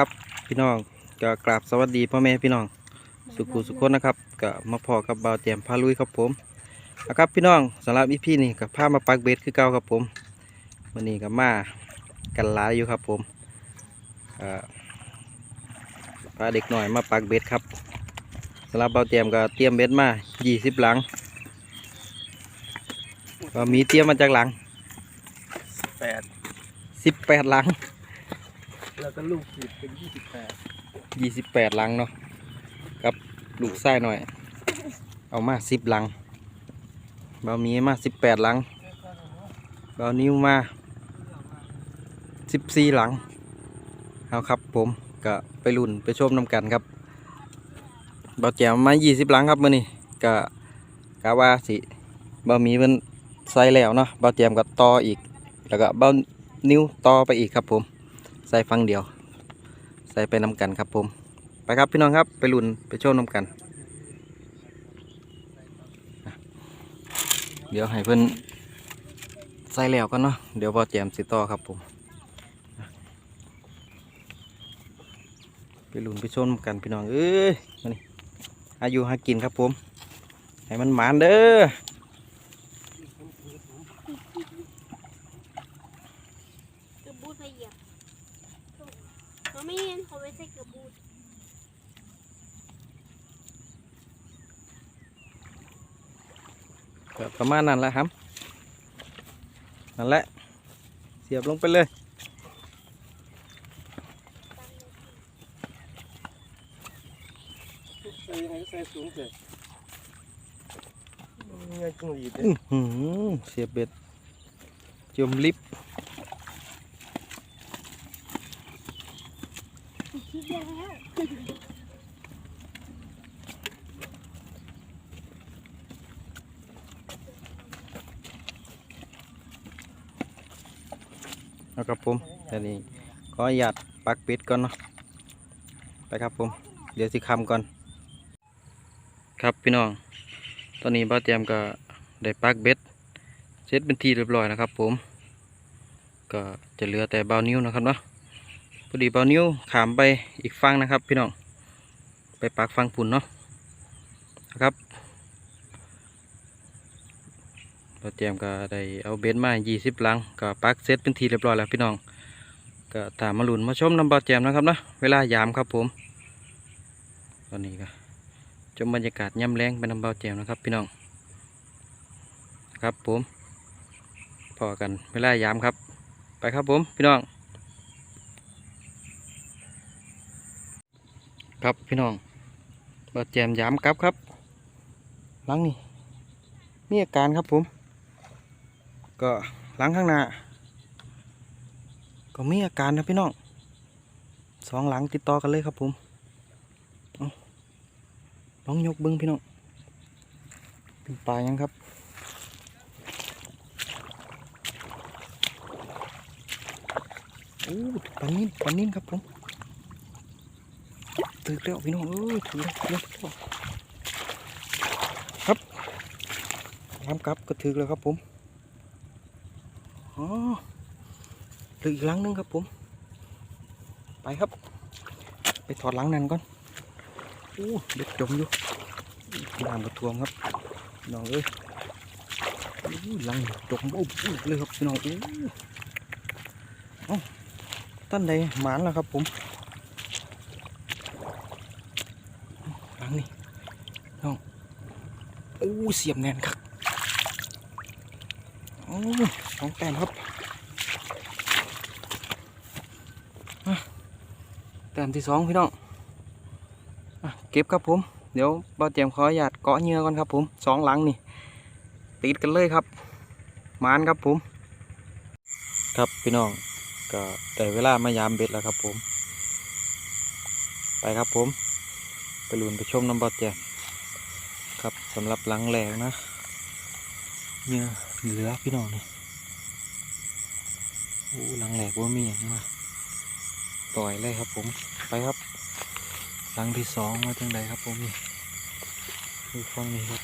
ครับพี่น้องก็กราบสวัสดีพ่อแม่พี่น้อง สุขุสุขคนนะครับก็มาพอกับบ่าวเตรียมพาลุยครับผมนะครับพี่น้องสำหรับอีพีนี้กับพามาปักเบ็ดคือเก่าครับผมวันนี้ก็มากันหลายอยู่ครับผมอ่าพาเด็กหน่อยมาปักเบ็ดครับสำหรับบ่าวเตรียมก็เตรียมเบ็ดมา20หลังก็มีเตรียมมาจากหลังแปด18หลัง แล้วก็ลูกขีดเป็นยี่สิบแปดยี่สิบแปดลังเนาะกับลูกไส้หน่อย เอามาสิบลังเบามีมาสิบแปดลังเบานิ้วมาสิบสี่ลังเอาครับผมก็ไปรุ่นไปชมน้ำกันครับเบาแจมมายี่สิบลังครับมื่อนี้ก็กะว่าสิเบามีมันใส่แล้วเนาะเบาแจมก็ต่ออีกแล้วก็เบานิ้วต่อไปอีกครับผม ใส่ฟังเดียว ใส่ไปน้ำกันครับผม ไปครับพี่น้องครับไปลุนไปโชว์นำกัน เดี๋ยวให้เพื่อนใส่แล้วกันเนาะเดี๋ยวพอแจมสิต่อครับผมไปลุนไปโชว์นำกันพี่น้องเอ้ยมานี่อายุหากินครับผม ให้มันหมานเด้อ เกือบบูทไปเหยียบเรา ไม่เห็นเขาไม่ใส่เกือบบูทก็ประมาณนั้นแหละครับ นั่นแหละ เสียบลงไปเลย ใส่ให้ใส่สูงเกินนี่ไงจิ้งหรีดอื้อหือเสียบเบ็ดจมลิฟ คิดแล้ว นะครับผมต่นี้ขออนุญาตปักป็ดก่อนเนาะไปครับผม เดี๋ยวสิคำก่อน ครับพี่น้อง ตอนนี้บ้าเตรียมก็ได้ปักเบ็ดเสร็จเป็นทีเรียบร้อยนะครับผม ก็จะเหลือแต่เบานิ้วนะครับเนาะ อดีเบานิ้วขามไปอีกฝั่งนะครับ พี่น้องไปปักฝั่งปุ่นเนาะนะครับบ้าเตรียมก็ได้เอาเบ็ดมา 20 ลังก็ปักเสร็จเป็นทีเรียบร้อยแล้วพี่น้องก็ตามมาหลุนมาชมน้ำเบาแจมนะครับนะเวลายามครับผม ตอนนี้ก็ชมบรรยากาศย่ำแรงเป็นน้ำเบาแจมนะครับ พี่น้องครับผมพอกันเวลายามครับ ไปครับผมพี่น้อง ครับพี่น้องบาแจมยามกลับครับหลังนี่มีอาการครับผม ก็หลังข้างหน้า ก็มีอาการนะพี่น้องสองหลังติดต่อกันเลยครับผมลองยกเบิ้งพี่น้องเป็นปลายังครับโอ้ปลานิ่นปลานิ่นครับผม ถึกแล้วพี่น้องเอ้ยถึกแล้วถึกแล้วครับน้ำกลับก็ถึกแล้วครับผมอ๋อเหลืออีกหลังหนึงครับผม ไปครับ ไปถอดหลังนั้นก่อนอู้เด็กจมอยู่น้ำกระท่วมครับน้องเอ้ยหลังจมอุ๊บอุ๊บเลยครับพี่น้องอู้เอ้าต้นใดหมานแล้วครับผมหลังนี่น้อง อู้เสียบแน่นครับโอ้สองแต้มครับแต้มที่สองพี่น้องอเก็บครับผม เดี๋ยวบ่าเตรียมขออนุญาตเกาะเหยื่อก่อนครับผมสองหลังนี่ ติดกันเลยครับมานครับผม ครับพี่น้องก็ได้เวลามายามเบ็ดแล้วครับผม ไปครับผม ไปลุนไปชมน้ำบ่าวเตรียม ครับสำหรับหลังแรกนะเนี่ยเหลือพี่น้องนี่โอ้หลังแรกว่ามีอย่างมากต่อยเลยครับผมไปครับหลังที่สองมาจังใดครับผมนี่คือฟังนี้ครับ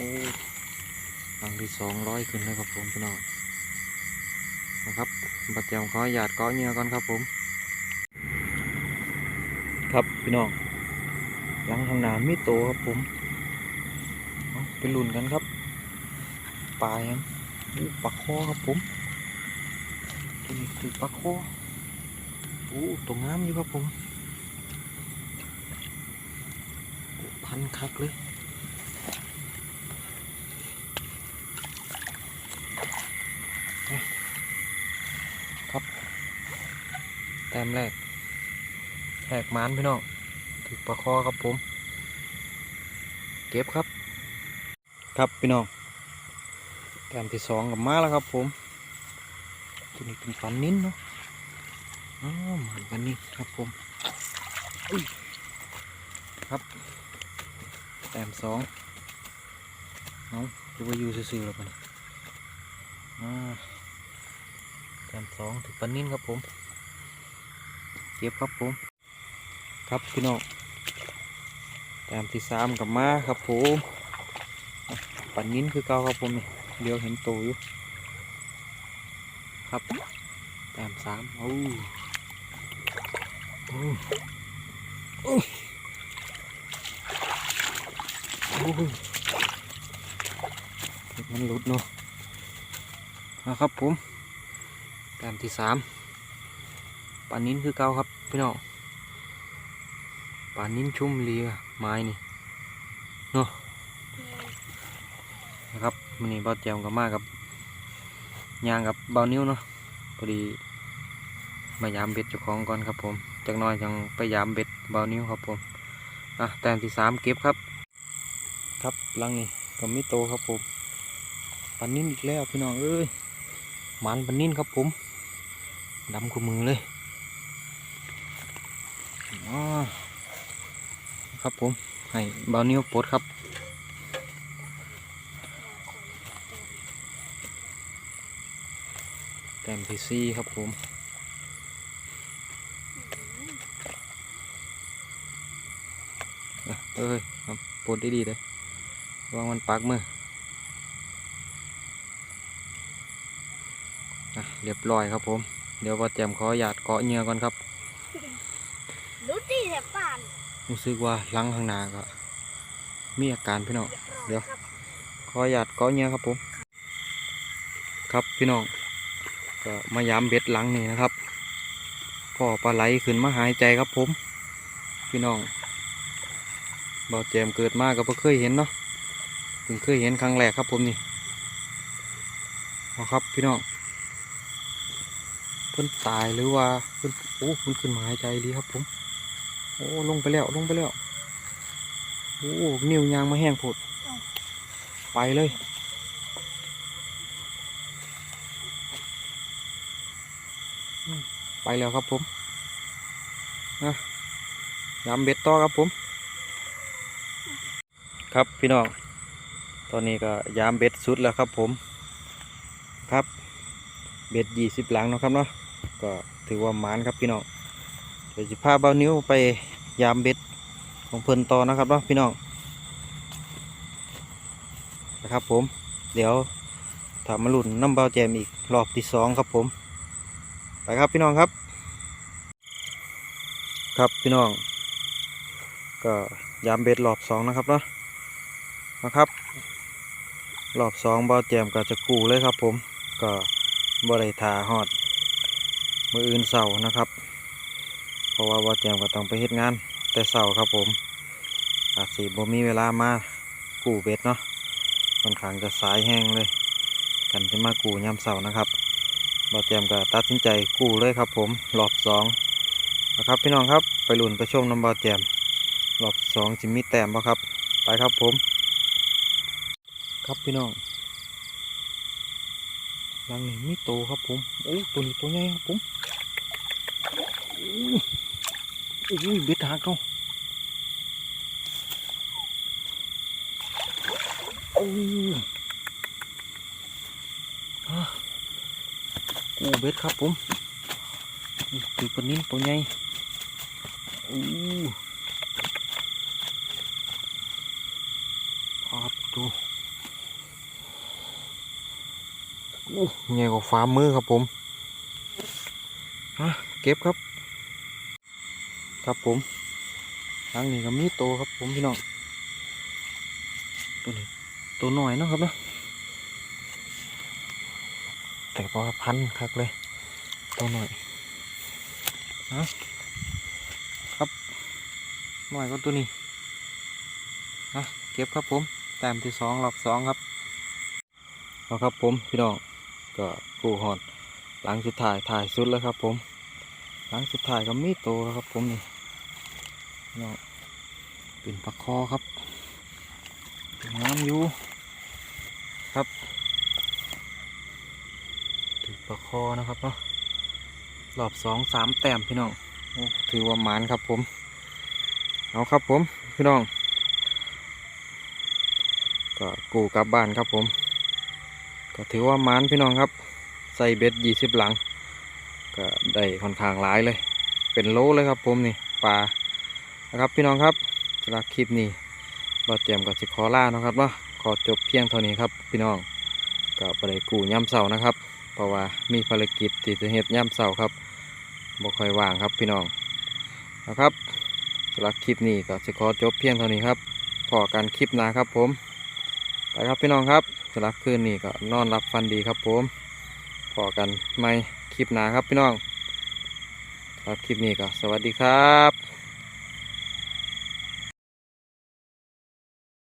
ลังที่สองร้อยขึ้นแล้วครับผมพี่น้องนะครับบัดเจียมขอหยาดก้อเหงื่อก่อนครับผม ครับพี่น้องหลังข้างหน้ามีโตครับผมไปลุนกันครับปลายังปลาคอครับผมตัวนี้คือปลาคอโอ้ตัวงามอยู่ครับผมพันคักเลย ครับแต้มแรกแหกหมานพี่น้องถือปลาคอครับผม เก็บครับ ครับพี่น้องแต้มที่สองกับมาแล้วครับผมตัวนี้เป็นปันนิ้นเนาะอ๋อหมันปันนิ้นครับผมอุ้ยครับแต้มสองเอาจะไปอยู่ซื่อๆแล้วปะเนี่ยอ่าแต้มสองถึงปันนินครับผม เก็บครับผม ครับพี่น้องแต้มที่สามกับมาครับผมปันนิ้นคือเก่าครับผมนี่เดี๋ยวเห็นโตอยู่ครับแต้มสามโอ้โอ้โอ้โอ้มันหลุดเนาะนะครับผมแต้มที่สาม ปลานิ้นคือเก่าครับพี่น้องปลานิ้นชุ่มเลียไม้นี่เนาะนะครับมันนี่เบาแจมกับมากับยางกับเบานิ้วเนาะพอดีมายามเบ็ดเจ้าของก่อนครับผมจากน้อยจังไปยามเบ็ดเบานิ้วครับผมอะแต้มที่สามเก็บครับ ครับลังนี้ก็ไม่โตครับผมปลานิ้นอีกแล้วพี่น้องเอ้ยมันปันนิ่นครับผมดำกับมือเลย ครับผม ให้เบานิ้วปดครับแต้มที่สี่ครับผมเอ้ยครับปดด้ดีเลยระวางมันปักมืออเรียบร้อยครับผม เดี๋ยวว่าแจมขอหยาดเกาะเงือก่อนครับ รู้ดีแต่ป่าน รู้สึกว่าหลังข้างหน้าก็ มีอาการพี่น้องเดี๋ยวขอหยาดเกาะเหงื่อครับผม ครับพี่น้องก็มายามเบ็ดหลังนี่นะครับพ่อปลาไหลขึ้นมาหายใจครับผม พี่น้องเบาแจมเกิดมากก็เพิ่งเคยเห็นเนาะเพิ่งเคยเห็นครั้งแรกครับผมนี่เอาครับพี่น้องเพิ่นตายหรือว่าเพิ่นโอ้เพิ่นขึ้นมาหายใจดีครับผม อ้ลงไปแล้วลงไปแล้วโอ้นิ้วยางมาแห้งผดไปเลย ไปแล้วครับผมนะยำเบ็ดต่อครับผม ครับพี่น้อง ตอนนี้ก็ยามเบ็ดสุดแล้วครับผมครับ เบ็ดยี่สิบหลังนะครับเนาะก็ถือว่าหมานครับพี่น้อง ดี๋ยวจะพาเบานิ้วไปยามเบ็ดของเพิ่นต่อนะครับเนาะพี่น้องนะครับผม เดี๋ยวถามมาลุ่นน้ำเบาแจมอีกรอบที่สองครับผม ไปครับพี่น้องครับ ครับพี่น้อง ก็ยามเบ็ดรอบสองนะครับเนาะนะครับรอบสองเบาแจมก็จะกู้เลยครับผมก็บ่ได้ทาฮอดมืออื่นเสาร์นะครับ ราะว่าว่าแจมก็ต้องไปเฮ็ดงาน แต่เสาครับผมอาจสิบ่มีเวลามากู้เบ็ดเนาะค่อนข้างจะสายแห้งเลย กันจะมากู้ยามเสานะครับบ่แจมก็ตัดสินใจกู้เลยครับผมรอบสองนะครับพี่น้องครับไปลุ่นไปชมน้ำบ่แจมรอบสองจิมมี่แต้มบ่ครับไปครับผม ครับพี่น้องหลังนี้มีโตครับผมโอ้ตัวนี้ตัวใหญ่ครับผม อ้โอ้ยเบ็ดหักเนาโอ้ฮะกูเบ็ดครับผมนี่คือปนิ้นตัวใหญ่โอ้ครับดูอู้ใหญ่กว่าฝ่ามือครับผม ฮะ เก็บครับ ครับผมทางนี้ก็มีโตครับผมพี่น้องตัวนี้ตัวหน่อยนะครับเนาะแต่พอพันคักเลย ตัวหน่อยนะครับหน่อยก็ตัวนี้นะเก็บครับผมแต้มที่สองรอบสองครับเอาครับผมพี่น้องก็กูหอดหลังสุดท้ายถ่ายสุดแล้วครับผม หลังสุดท้ายก็มีโตแล้วครับผมนี่ พี่น้องเป็นปลาคอครับงามอยู่ครับถือปลาคอนะครับเนาะรอบสองสามแต้มพี่น้องถือว่าหมานครับผม เอาครับผมพี่น้อง ก็กูกลับบ้านครับผม ก็ถือว่าหมานพี่น้องครับ ใส่เบ็ดยี่สิบหลัง ก็ได้ค่อนข้างหลายเลย เป็นโลเลยครับผมนี่ปลา นะครับพี่น้องครับสำหรับคลิปนี้เราเตรียมกับสิขอล่านะครับเนาะขอจบเพียงเท่านี้ครับพี่น้องก็บได้กูย่ำเสานะครับ เพราะว่ามีภารกิจที่จะเฮ็ดย่ำเสาครับบ่ค่อยว่างครับพี่น้องนะครับสำหรับคลิปนี้ก็สิขอจบเพียงเท่านี้ครับพอกันคลิปหน้าครับผมไปครับพี่น้องครับสำหรับคืนนี้ก็นอนรับฟันดีครับผมพอกันไหมคลิปหน้าครับพี่น้องสำหรับคลิปนี้ก็สวัสดีครับ